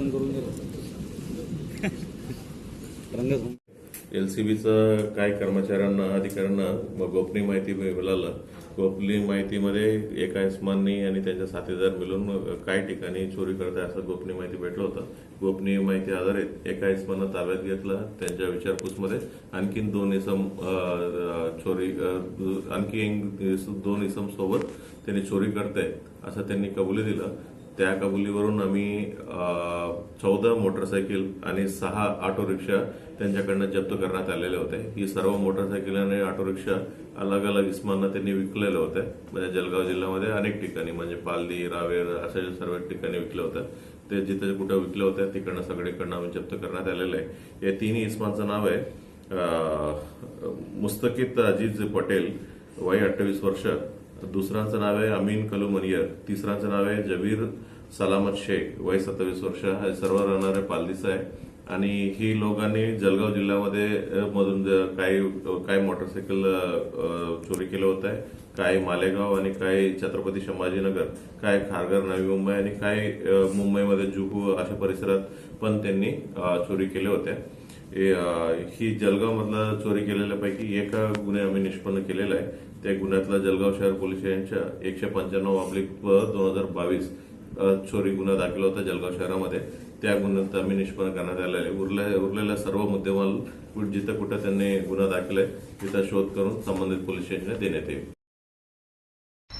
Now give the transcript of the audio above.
दर्शन करून गेलो. L C बीचं काय कर्मचाऱ्यांना अधिकाऱ्यांना मग गोपनीय माहिती मिळालं. गोपनीय माहितीमध्ये एका इस्माननी आणि त्यांच्या साथीदार मिळून काही ठिकाणी चोरी करत आहे असं गोपनीय माहिती भेटलं होतं. गोपनीय माहिती आधारित एका इस्मानं ताब्यात घेतलं त्यांच्या विचारपूसमध्ये. आणखीन दोन इसम चोरी आणखी दोन इसम सोबत त्यांनी चोरी करतायत असं त्यांनी कबुली दिलं. त्या कबुलीवरून आम्ही चौदा मोटरसायकल आणि सहा ऑटो रिक्षा त्यांच्याकडनं जप्त करण्यात आलेले होते. ही सर्व मोटरसायकल आणि ऑटो रिक्षा अलग अलग इस्मांना त्यांनी विकलेले होते म्हणजे जळगाव जिल्ह्यामध्ये अनेक ठिकाणी म्हणजे पालदी रावेर अशा सर्व ठिकाणी विकले होते. ते जिथे कुठं विकले होते तिकडनं सगळीकडनं आम्ही जप्त करण्यात आलेलं आहे. या तिन्ही इस्मांचं नाव आहे. मुस्तकीत मुस्तकित पटेल वय अठ्ठावीस वर्ष दुसऱ्यांचं नाव आहे अमीन कलू मनियर तिसऱ्यांचं नाव आहे जबीर सलामत शेख. वय सत्तावीस वर्ष हे सर्व राहणारे पालदीचं आहे. आणि ही लोकांनी जळगाव जिल्ह्यामध्ये मधून काही काही मोटरसायकल चोरी केलं होतं आहे. काही मालेगाव आणि काही छत्रपती संभाजीनगर काय खारघर नवी मुंबई आणि काही मुंबईमध्ये जुहू अशा परिसरात पण त्यांनी चोरी केल्या होत्या ही जलगावमधला चोरी केलेल्यापैकी एका गुन्हे आम्ही निष्पन्न केलेला आहे. त्या गुन्ह्यातला जळगाव शहर पोलीस स्टेशनच्या एकशे पंच्याण्णव अब्लिक दोन हजार बावीस चोरी गुन्हा दाखल होता जळगाव शहरामध्ये. त्या गुन्ह्यात आम्ही निष्पन्न करण्यात आलेला आहे. उरल्या उरलेल्या सर्व मुद्देमाल जिथं कुठं त्यांनी गुन्हा दाखल आहे तिथं शोध करून संबंधित पोलीस स्टेशनला देण्यात येईल.